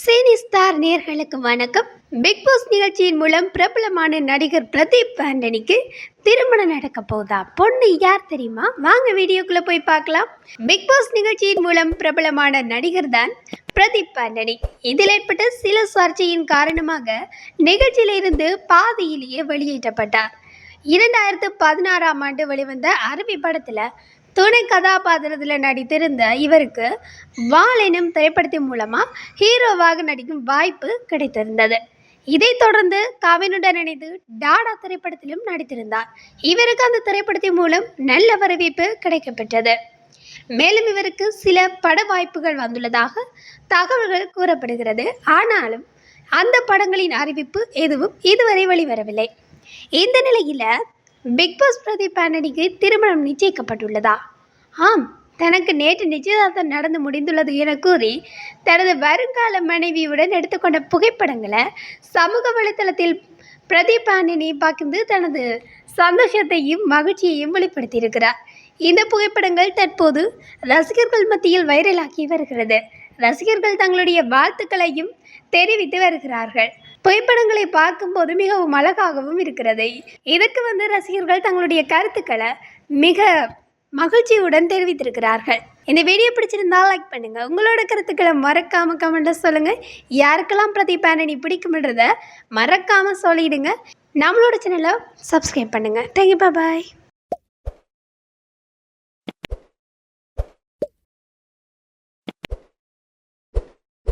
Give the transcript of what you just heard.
சீனி ஸ்டார் நேர்களுக்கு வணக்கம். பிக் பாஸ் நிகழ்ச்சியின் மூலம் பிரபலமான நடிகர் பிரதீப் ஆண்டனிக்கு திருமணம் நடக்க போதா? பொண்ணு யார் தெரியுமா? வாங்க வீடியோக்குள்ள போய் பார்க்கலாம். பிக் பாஸ் நிகழ்ச்சியின் மூலம் பிரபலமான நடிகர் தான் பிரதீப் ஆண்டனி. இதில் ஏற்பட்ட சில சர்ச்சையின் காரணமாக நிகழ்ச்சியிலிருந்து பாதியிலேயே வெளியேற்றப்பட்டார். இரண்டாயிரத்து பதினாறாம் ஆண்டு வெளிவந்த அரபி படத்தில் துணை கதாபாத்திரத்தில் நடித்திருந்த இவருக்கு வால் எனும் திரைப்படத்தின் மூலமாக ஹீரோவாக நடிக்கும் வாய்ப்பு கிடைத்திருந்தது. இதைத் தொடர்ந்து கவினுடன் இணைந்து டாடா திரைப்படத்திலும் நடித்திருந்தார். இவருக்கு அந்த திரைப்படத்தின் மூலம் நல்ல வரவேற்பு கிடைக்கப்பெற்றது. மேலும் இவருக்கு சில பட வாய்ப்புகள் வந்துள்ளதாக தகவல்கள் கூறப்படுகிறது. ஆனாலும் அந்த படங்களின் அறிவிப்பு எதுவும் இதுவரை வெளிவரவில்லை. இந்த நிலையில் பிக்பாஸ் பிரதீப் ஆண்டனிக்கு திருமணம் நிச்சயிக்கப்பட்டுள்ளதா? ஆம் தனக்கு நேற்று நிச்சயதார்த்தம் நடந்து முடிந்துள்ளது என கூறி தனது வருங்கால மனைவியுடன் எடுத்துக்கொண்ட புகைப்படங்களை சமூக வலைத்தளத்தில் பிரதீப் ஆண்டனி பகிர்ந்து தனது சந்தோஷத்தையும் மகிழ்ச்சியையும் வெளிப்படுத்தியிருக்கிறார். இந்த புகைப்படங்கள் தற்போது ரசிகர்கள் மத்தியில் வைரலாகி வருகிறது. ரசிகர்கள் தங்களுடைய வாழ்த்துக்களையும் தெரிவித்து வருகிறார்கள். புகைப்படங்களை பார்க்கும்போது மிகவும் அழகாகவும் இருக்கிறது. இதற்கு வந்து ரசிகர்கள் தங்களுடைய கருத்துக்களை மிக மகிழ்ச்சியுடன் தெரிவித்திருக்கிறார்கள். இந்த வீடியோ பிடிச்சிருந்தா லைக் பண்ணுங்கள் உங்களோட கருத்துக்களை மறக்காமல் கமெண்ட்டில் சொல்லுங்கள் யாருக்கெல்லாம் பிரதீப் ஆண்டனி பிடிக்கும்ன்றத மறக்காமல் சொல்லிடுங்க. நம்மளோட சேனலை சப்ஸ்கிரைப் பண்ணுங்கள் தேங்க்யூ பாய்